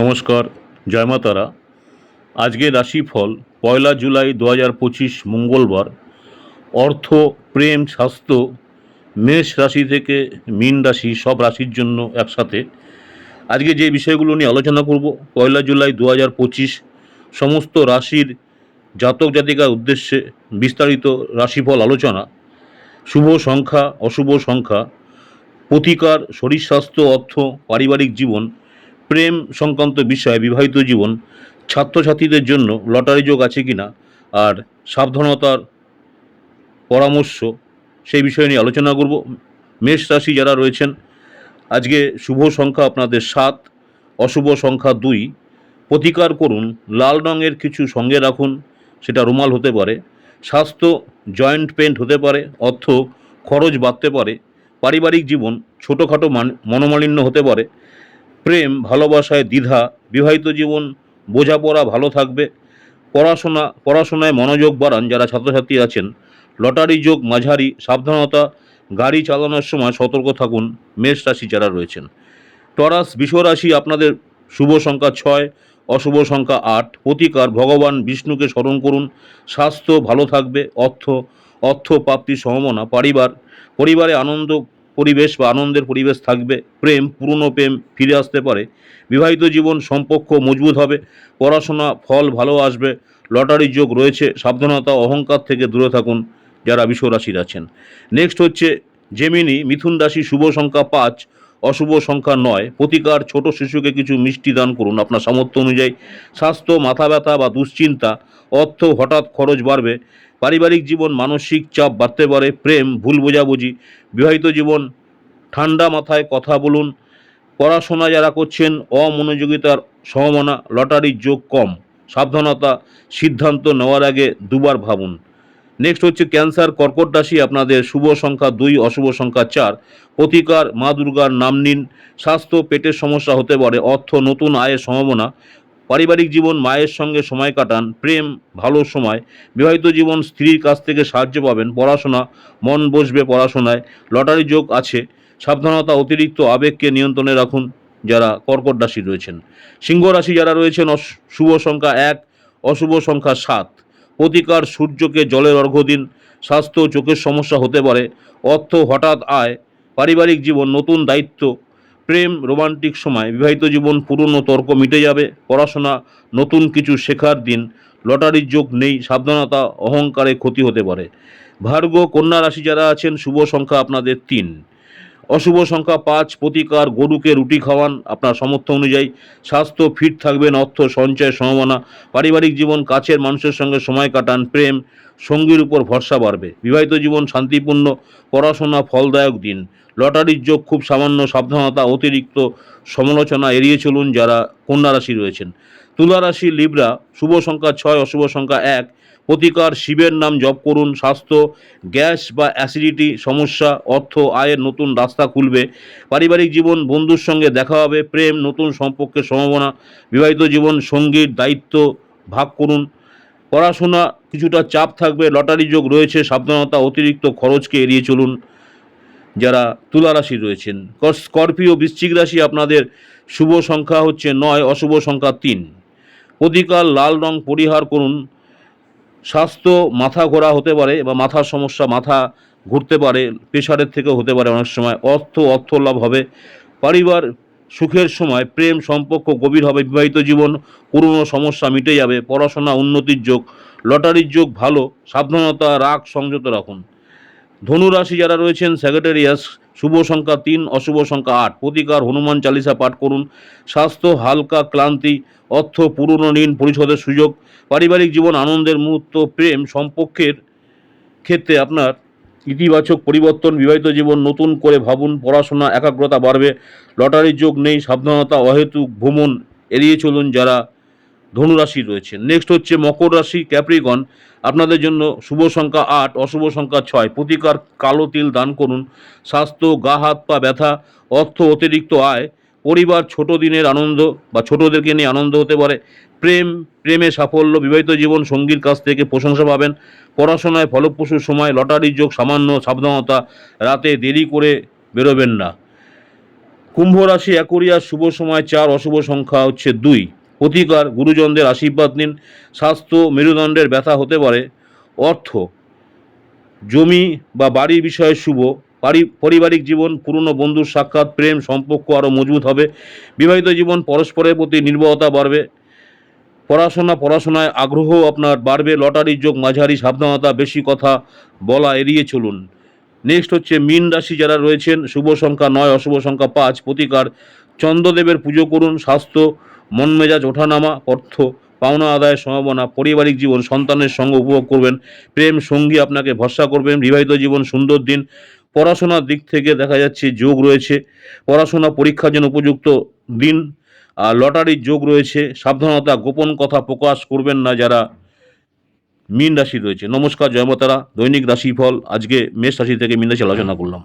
নমস্কার, জয় মা তারা আজকে রাশিফল পয়লা জুলাই দু হাজার পঁচিশ মঙ্গলবার। অর্থ, প্রেম, স্বাস্থ্য, মেষ রাশি থেকে মীন রাশি সব রাশির জন্য একসাথে। আজকে যে বিষয়গুলো নিয়ে আলোচনা করব, পয়লা জুলাই দু হাজার পঁচিশ সমস্ত রাশির জাতক জাতিকার উদ্দেশ্যে বিস্তারিত রাশিফল আলোচনা। শুভ সংখ্যা, অশুভ সংখ্যা, প্রতিকার, শরীর স্বাস্থ্য, অর্থ, পারিবারিক জীবন প্রেম সংক্রান্ত বিষয়ে বিবাহিত জীবন ছাত্রছাত্রীদের জন্য লটারি যোগ আছে কিনা আর সাবধানতার পরামর্শ সেই বিষয় নিয়ে আলোচনা করব। মেষ রাশি যারা রয়েছেন, আজকে শুভ সংখ্যা আপনাদের সাত, অশুভ সংখ্যা দুই। প্রতিকার করুন, লাল রঙের কিছু সঙ্গে রাখুন, সেটা রুমাল হতে পারে, স্বাস্থ্য জয়েন্ট পেন্ট হতে পারে, অর্থ খরচ বাড়তে পারে, পারিবারিক জীবন ছোটোখাটো মান মনোমালিন্য হতে পারে প্রেম, ভালোবাসায় দ্বিধা, বিবাহিত জীবন, বোঝাপড়া, ভালো থাকবে, পড়াশোনা, পড়াশোনায় মনোযোগ বাড়ান যারা ছাত্রছাত্রী আছেন, লটারি যোগ, মাঝারি, সাবধানতা, গাড়ি চালানোর সময় সতর্ক থাকুন, মেষ রাশি যারা রয়েছেন। টরাস বিশ্বরাশি আপনাদের শুভ সংখ্যা ছয়, অশুভ সংখ্যা আট, প্রতিকার, ভগবান বিষ্ণুকে স্মরণ করুন, স্বাস্থ্য ভালো থাকবে, অর্থ অর্থ প্রাপ্তির সম্ভাবনা, পরিবার, পরিবারে আনন্দ পরিবেশ বা আনন্দের পরিবেশ থাকবে, প্রেম, পুরনো প্রেম ফিরে আসতে পারে। বিবাহিত জীবন সম্পর্ক মজবুত হবে, পড়াশোনা ফল ভালো আসবে লটারি যোগ রয়েছে, সাবধানতা, অহংকার থেকে দূরে থাকুন যারা বিশ্বরাশির আছেন। নেক্সট হচ্ছে জেমিনি মিথুন রাশি, শুভ সংখ্যা পাঁচ, অশুভ সংখ্যা নয়। প্রতিকার ছোট শিশুকে কিছু মিষ্টি দান করুন আপনার সামর্থ্য অনুযায়ী। স্বাস্থ্য, মাথা ব্যথা বা দুশ্চিন্তা, অর্থ হঠাৎ খরচ বাড়বে পারিবারিক জীবন, মানসিক চাপ বাড়তে পারে, প্রেম, ভুল বোঝাবুঝি, বিবাহিত জীবন, ঠান্ডা মাথায় কথা বলুন, পড়াশোনা যারা করছেন, অমনোযোগিতার সম্ভাবনা, লটারির যোগ কম, সাবধানতা, সিদ্ধান্ত নেওয়ার আগে দুবার ভাবুন। নেক্সট হচ্ছে ক্যান্সার, কর্কট রাশি, আপনাদের শুভ সংখ্যা দুই, অশুভ সংখ্যা চার, প্রতিকার, মা দুর্গার নাম নিন, স্বাস্থ্য, পেটের সমস্যা হতে পারে, অর্থ, নতুন আয়ের সম্ভাবনা পারিবারিক জীবন, মায়ের সঙ্গে সময় কাটান, প্রেম, ভালো সময়। বিবাহিত জীবন, স্ত্রীর কাছ থেকে সাহায্য পাবেন। পড়াশোনা, মন বসবে পড়াশোনায়। লটারি যোগ আছে। সাবধানতা, অতিরিক্ত আবেগকে নিয়ন্ত্রণে রাখুন যারা কর্কট রাশি রয়েছেন। সিংহ রাশি যারা রয়েছেন শুভ সংখ্যা এক, অশুভ সংখ্যা সাত। প্রতিকার সূর্যকে জলের অর্ঘ্য দিন। স্বাস্থ্য, চোখের সমস্যা হতে পারে। অর্থ হঠাৎ আয়। পারিবারিক জীবন, নতুন দায়িত্ব। প্রেম, রোমান্টিক সময়, বিবাহিত জীবন, পুরনো তর্ক মিটে যাবে, পড়াশোনা, নতুন কিছু শেখার দিন, লটারির যোগ নেই, সাবধানতা, অহংকারে ক্ষতি হতে পারে। ভার্গ, কন্যা রাশি যারা আছেন, শুভ সংখ্যা আপনাদের তিন। অশুভ সংখ্যা পাঁচ, প্রতিকার, গরুকে রুটি খাওয়ান, আপনার সামর্থ্য অনুযায়ী। স্বাস্থ্য ফিট থাকবেন, অর্থ সঞ্চয় সম্ভাবনা, পারিবারিক জীবন, কাছের মানুষের সঙ্গে সময় কাটান, প্রেম, সঙ্গীর উপর ভরসা বাড়বে। বিবাহিত জীবন শান্তিপূর্ণ, পড়াশোনা ফলদায়ক দিন। লটারির যোগ খুব সামান্য, সাবধানতা, অতিরিক্ত সমালোচনা এড়িয়ে চলুন যারা কন্যা রাশি রয়েছেন। তুলা রাশি, লিব্রা, শুভ সংখ্যা ছয়, অশুভ সংখ্যা এক। প্রতিকার, শিবের নাম জপ করুন, স্বাস্থ্য, গ্যাস বা অ্যাসিডিটি, সমস্যা, অর্থ, আয়ের নতুন রাস্তা খুলবে। পারিবারিক জীবন, বন্ধুর সঙ্গে দেখা হবে, প্রেম, নতুন সম্পর্কের সম্ভাবনা, বিবাহিত জীবন, সঙ্গীর দায়িত্ব ভাগ করুন। পড়াশোনা কিছুটা চাপ থাকবে, লটারি যোগ রয়েছে, সাবধানতা, অতিরিক্ত খরচকে এড়িয়ে চলুন। যারা তুলা রাশি রয়েছেন, কর- স্করপিও বৃশ্চিক রাশি আপনাদের শুভ সংখ্যা হচ্ছে নয়, অশুভ সংখ্যা তিন। প্রতিকার, লাল রং পরিহার করুন। স্বাস্থ্য মাথা ঘোরা হতে পারে বা মাথার সমস্যা, মাথা ঘুরতে পারে, প্রেশারের থেকেও হতে পারে অনেক সময়। অর্থ অর্থ লাভ হবে। পরিবার সুখের সময় প্রেম, সম্পর্ক গভীর হবে। বিবাহিত জীবন, পুরনো সমস্যা মিটে যাবে। পড়াশোনা উন্নতির যোগ, লটারির যোগ ভালো। সাবধানতা, রাগ, সংযত রাখুন। ধনুরাশি যারা রয়েছেন সেক্রেটারিয়াস শুভ সংখ্যা তিন, অশুভ সংখ্যা আট। প্রতিকার হনুমান চালিসা পাঠ করুন। স্বাস্থ্য, হালকা, ক্লান্তি, অর্থ, পুরনো, ঋণ পরিশোধের সুযোগ। পারিবারিক জীবন, আনন্দের মুহূর্ত, প্রেম সম্পর্কের ক্ষেত্রে আপনার ইতিবাচক পরিবর্তন, বিবাহিত জীবন নতুন করে ভাবুন, পড়াশোনা, একাগ্রতা বাড়বে। লটারির যোগ নেই, সাবধানতা, অহেতুক, ভ্রমণ, এড়িয়ে চলুন যারা ধনুরাশি রয়েছে। নেক্সট হচ্ছে মকর রাশি ক্যাপ্রিগন আপনাদের জন্য শুভ সংখ্যা আট, অশুভ সংখ্যা ছয়। প্রতিকার কালো তিল দান করুন। স্বাস্থ্য, গা, হাত, পা ব্যথা, অর্থ অতিরিক্ত আয়, পরিবার ছোট দিনের আনন্দ বা ছোটদেরকে নিয়ে আনন্দ হতে পারে। প্রেম, প্রেমে সাফল্য, বিবাহিত জীবন, সঙ্গীর কাছ থেকে প্রশংসা পাবেন। পড়াশোনায় ফলপ্রসূ সময়, লটারির যোগ, সামান্য সাবধানতা, রাতে দেরি করে বেরোবেন না। কুম্ভ রাশি একরিয়া শুভ সময় চার, অশুভ সংখ্যা হচ্ছে দুই। প্রতিকার গুরুজনদের আশীর্বাদ নিন, স্বাস্থ্য মেরুদণ্ডের ব্যথা হতে পারে, অর্থ, জমি বা বাড়ির বিষয়ে শুভ, পারি- পারিবারিক জীবন, পুরনো বন্ধুর সাক্ষাৎ, প্রেম, সম্পর্ক আরও মজবুত হবে, বিবাহিত জীবন পরস্পরের প্রতি নির্ভরতা বাড়বে, পড়াশোনা পড়াশোনায় আগ্রহ আপনার বাড়বে, লটারির যোগ, মাঝারি সাবধানতা, বেশি কথা বলা এড়িয়ে চলুন। নেক্সট হচ্ছে, মীন রাশি যারা রয়েছেন, শুভ সংখ্যা নয়, অশুভ সংখ্যা পাঁচ, প্রতিকার, চন্দ্রদেবের পুজো করুন, স্বাস্থ্য মন মেজাজ, ওঠানামা, অর্থ, পাওনা আদায়ের সম্ভাবনা, পারিবারিক জীবন, সন্তানের সঙ্গে উপভোগ করবেন, প্রেম সঙ্গী আপনাকে ভরসা করবেন, বিবাহিত জীবন, সুন্দর দিন। পড়াশোনার দিক থেকে দেখা যাচ্ছে যোগ রয়েছে। পড়াশোনা পরীক্ষার জন্য উপযুক্ত দিন। আর লটারির যোগ রয়েছে। সাবধানতা, গোপন কথা প্রকাশ করবেন না যারা মীন রাশি রয়েছে। নমস্কার জয়মতারা দৈনিক রাশিফল। আজকে মেষ রাশি থেকে মীন রাশি আলোচনা করলাম।